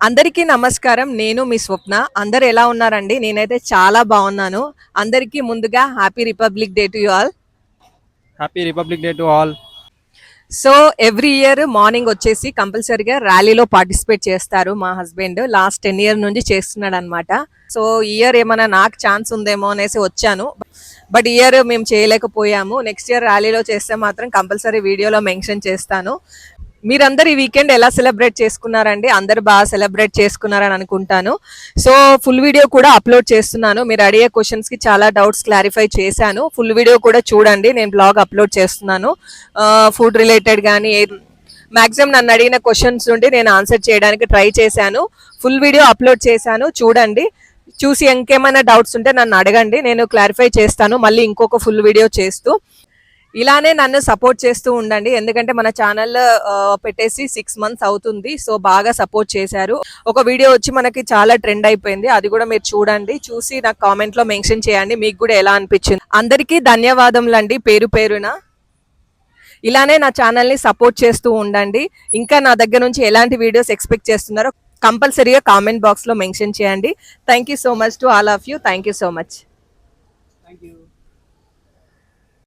అందరికీ నమస్కారం. నేను మీ స్వప్న. అందరు ఎలా ఉన్నారండి? నేనైతే చాలా బాగున్నాను. అందరికీ ముందుగా happy republic day to all happy republic day to all so every year morning వచ్చేసి కంపల్సరీగా ర్యాలీలో పార్టిసిపేట్ చేస్తారు మా హస్బెండ్. లాస్ట్ టెన్ ఇయర్ నుంచి చేస్తున్నాడు అనమాట సో ఇయర్ ఏమైనా నాకు ఛాన్స్ ఉందేమో అనేసి వచ్చాను. బట్ ఇయర్ మేము చేయలేకపోయాము. నెక్స్ట్ ఇయర్ ర్యాలీలో చేస్తే మాత్రం కంపల్సరీ వీడియోలో మెన్షన్ చేస్తాను. మీరందరు ఈ వీకెండ్ ఎలా సెలబ్రేట్ చేసుకున్నారండి? అందరు బాగా సెలబ్రేట్ చేసుకున్నారని అనుకుంటాను. సో ఫుల్ వీడియో కూడా అప్లోడ్ చేస్తున్నాను. మీరు అడిగే క్వశ్చన్స్కి చాలా డౌట్స్ క్లారిఫై చేశాను. ఫుల్ వీడియో కూడా చూడండి. నేను బ్లాగ్ అప్లోడ్ చేస్తున్నాను. ఫుడ్ రిలేటెడ్ కానీ మాక్సిమం నన్ను అడిగిన క్వశ్చన్స్ నుండి నేను ఆన్సర్ చేయడానికి ట్రై చేశాను. ఫుల్ వీడియో అప్లోడ్ చేశాను. చూడండి. చూసి ఇంకేమైనా డౌట్స్ ఉంటే నన్ను అడగండి. నేను క్లారిఫై చేస్తాను. మళ్ళీ ఇంకొక ఫుల్ వీడియో చేస్తూ. ఇలానే నన్ను సపోర్ట్ చేస్తూ ఉండండి. ఎందుకంటే మన ఛానల్ పెట్టేసి సిక్స్ మంత్స్ అవుతుంది. సో బాగా సపోర్ట్ చేశారు. ఒక వీడియో వచ్చి మనకి చాలా ట్రెండ్ అయిపోయింది. అది కూడా మీరు చూడండి. చూసి నాకు కామెంట్లో మెన్షన్ చేయండి. మీకు కూడా ఎలా అనిపించింది? అందరికీ ధన్యవాదములండి. పేరు పేరున. ఇలానే నా ఛానల్ని సపోర్ట్ చేస్తూ ఉండండి. ఇంకా నా దగ్గర నుంచి ఎలాంటి వీడియోస్ ఎక్స్పెక్ట్ చేస్తున్నారో కంపల్సరీగా కామెంట్ బాక్స్లో మెన్షన్ చేయండి. Thank you so much to all of you thank you so much thank you